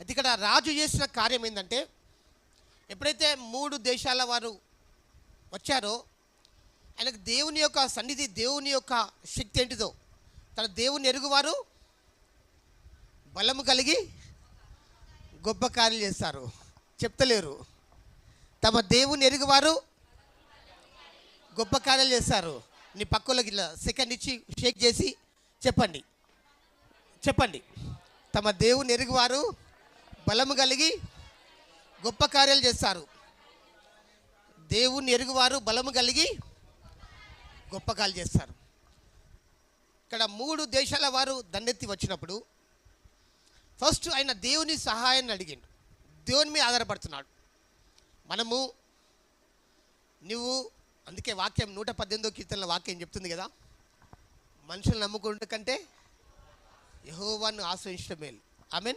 అయితే ఇక్కడ రాజు చేసిన కార్యం ఏంటంటే ఎప్పుడైతే మూడు దేశాల వారు వచ్చారో ఆయనకు దేవుని యొక్క సన్నిధి దేవుని యొక్క శక్తి ఏంటిదో తన దేవుని ఎరుగువారు బలము కలిగి గొప్ప కార్యాలు చేస్తారు. చెప్తలేరు. తమ దేవుని ఎరుగువారు గొప్ప కార్యాలు చేస్తారు. నీ పక్కలకి ఇట్లా సెకండ్ ఇచ్చి షేక్ చేసి చెప్పండి. చెప్పండి. తమ దేవుని ఎరుగువారు బలము కలిగి గొప్ప కార్యాలు చేస్తారు. దేవుని ఎరుగువారు బలము కలిగి గొప్ప కార్యాలు చేస్తారు. ఇక్కడ మూడు దేశాల వారు దండెత్తి వచ్చినప్పుడు ఫస్ట్ ఆయన దేవుని సహాయాన్ని అడిగిండు. దేవుని మీద ఆధారపడుతున్నాడు. మనము నువ్వు అందుకే వాక్యం నూట పద్దెనిమిదో కీర్తనల వాక్యం చెప్తుంది కదా మనుషులు నమ్ముకుంటే కంటే యహోవాను ఆశ్రయించడం మేలు. I mean